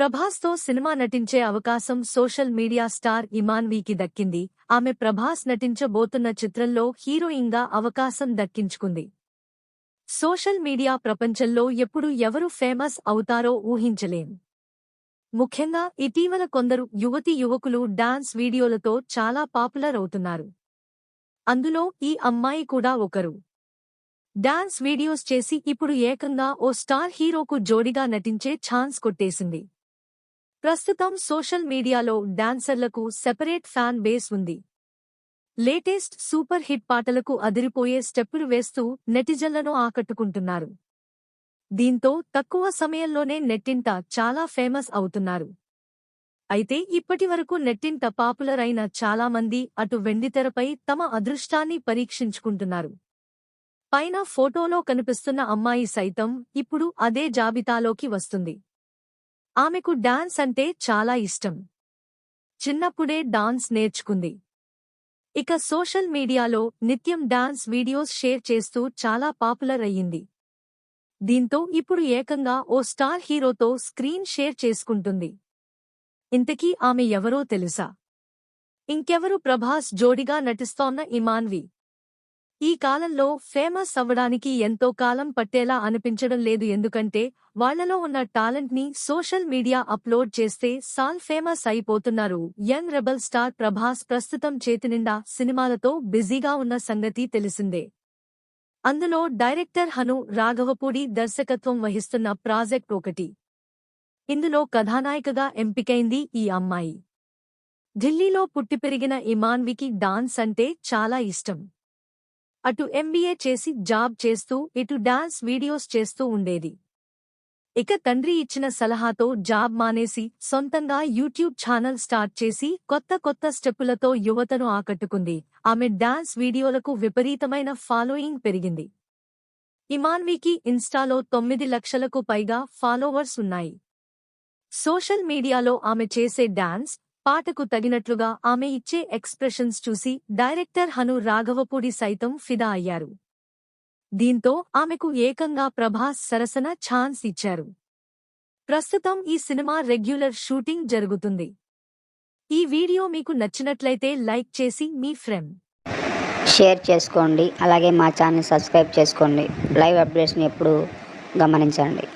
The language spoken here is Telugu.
ప్రభాస్తో సినిమా నటించే అవకాశం సోషల్ మీడియా స్టార్ ఇమాన్వీకి దక్కింది. ఆమె ప్రభాస్ నటించబోతున్న చిత్రంలో హీరోయిన్గా అవకాశం దక్కించుకుంది. సోషల్ మీడియా ప్రపంచంలో ఎప్పుడు ఎవరు ఫేమస్ అవుతారో ఊహించలేం. ముఖ్యంగా ఇటీవల కొందరు యువతి యువకులు డాన్స్ వీడియోలతో చాలా పాపులర్ అవుతున్నారు. అందులో ఈ అమ్మాయి కూడా ఒకరు. డాన్స్ వీడియోస్ చేసి ఇప్పుడు ఏకంగా ఓ స్టార్ హీరోకు జోడిగా నటించే ఛాన్స్ కొట్టేసింది. ప్రస్తుతం సోషల్ మీడియాలో డాన్సర్లకు సెపరేట్ ఫ్యాన్ బేస్ ఉంది. లేటెస్ట్ సూపర్ హిట్ పాటలకు అదిరిపోయే స్టెప్పులు వేస్తూ నెటిజన్లను ఆకట్టుకుంటున్నారు. దీంతో తక్కువ సమయంలోనే నెట్టింట చాలా ఫేమస్ అవుతున్నారు. అయితే ఇప్పటివరకు నెట్టింట పాపులర్ అయిన చాలామంది అటు వెండితెరపై తమ అదృష్టాన్ని పరీక్షించుకుంటున్నారు. పైన ఫోటోలో కనిపిస్తున్న అమ్మాయి సైతం ఇప్పుడు అదే జాబితాలోకి వస్తుంది. ఆమెకు డాన్స్ అంటే చాలా ఇష్టం. చిన్నప్పుడే డాన్స్ నేర్చుకుంది. ఇక సోషల్ మీడియాలో నిత్యం డాన్స్ వీడియోస్ షేర్ చేస్తూ చాలా పాపులర్ అయ్యింది. దీంతో ఇప్పుడు ఏకంగా ఓ స్టార్ హీరోతో స్క్రీన్ షేర్ చేసుకుంటుంది. ఇంతకీ ఆమె ఎవరో తెలుసా? ఇంకెవరు ప్రభాస్ జోడిగా నటిస్తోన్న ఇమాన్వి? ఈ కాలంలో ఫేమస్ అవ్వడానికి ఎంతో కాలం పట్టేలా అనిపించడం లేదు ఎందుకంటే వాళ్ళలో ఉన్న టాలెంట్ని సోషల్ మీడియా అప్లోడ్ చేస్తే సాల్ ఫేమస్ అయిపోతున్నారు. యంగ్ రెబల్ స్టార్ ప్రభాస్ ప్రస్తుతం చేతినిండా సినిమాలతో బిజీగా ఉన్న సంగతి తెలిసిందే. అందులో డైరెక్టర్ హను రాఘవపూడి దర్శకత్వం వహిస్తున్న ప్రాజెక్ట్ ఒకటి. ఇందులో కథానాయికగా ఎంపికైంది ఈ అమ్మాయి. ఢిల్లీలో పుట్టి పెరిగిన ఇమాన్వికి డాన్స్ అంటే చాలా ఇష్టం. అటు ఎంబీఏ చేసి జాబ్ చేస్తూ ఇటు డాన్స్ వీడియోస్ చేస్తూ ఉండేది. ఇక తండ్రి ఇచ్చిన సలహాతో జాబ్ మానేసి సొంతంగా యూట్యూబ్ ఛానల్ స్టార్ట్ చేసి కొత్త కొత్త స్టెప్పులతో యువతను ఆకట్టుకుంది. ఆమె డాన్స్ వీడియోలకు విపరీతమైన ఫాలోయింగ్ పెరిగింది. ఇమాన్వీకి ఇన్స్టాలో తొమ్మిది లక్షలకు పైగా ఫాలోవర్స్ ఉన్నాయి. సోషల్ మీడియాలో ఆమె చేసే డాన్స్ పాటకు తగినట్లుగా ఆమె ఇచ్చే ఎక్స్ప్రెషన్స్ చూసి డైరెక్టర్ హను రాఘవపూడి సైతం ఫిదా అయ్యారు. దీంతో ఆమెకు ఏకంగా ప్రభాస్ సరసన ఛాన్స్ ఇచ్చారు. ప్రస్తుతం ఈ సినిమా రెగ్యులర్ షూటింగ్ జరుగుతుంది. ఈ వీడియో మీకు నచ్చినట్లయితే లైక్ చేసి మీ ఫ్రెండ్ షేర్ చేసుకోండి. అలాగే మా ఛానల్ సబ్స్క్రైబ్ చేసుకోండి. లైవ్ అప్డేట్స్ని ఎప్పుడు గమనించండి.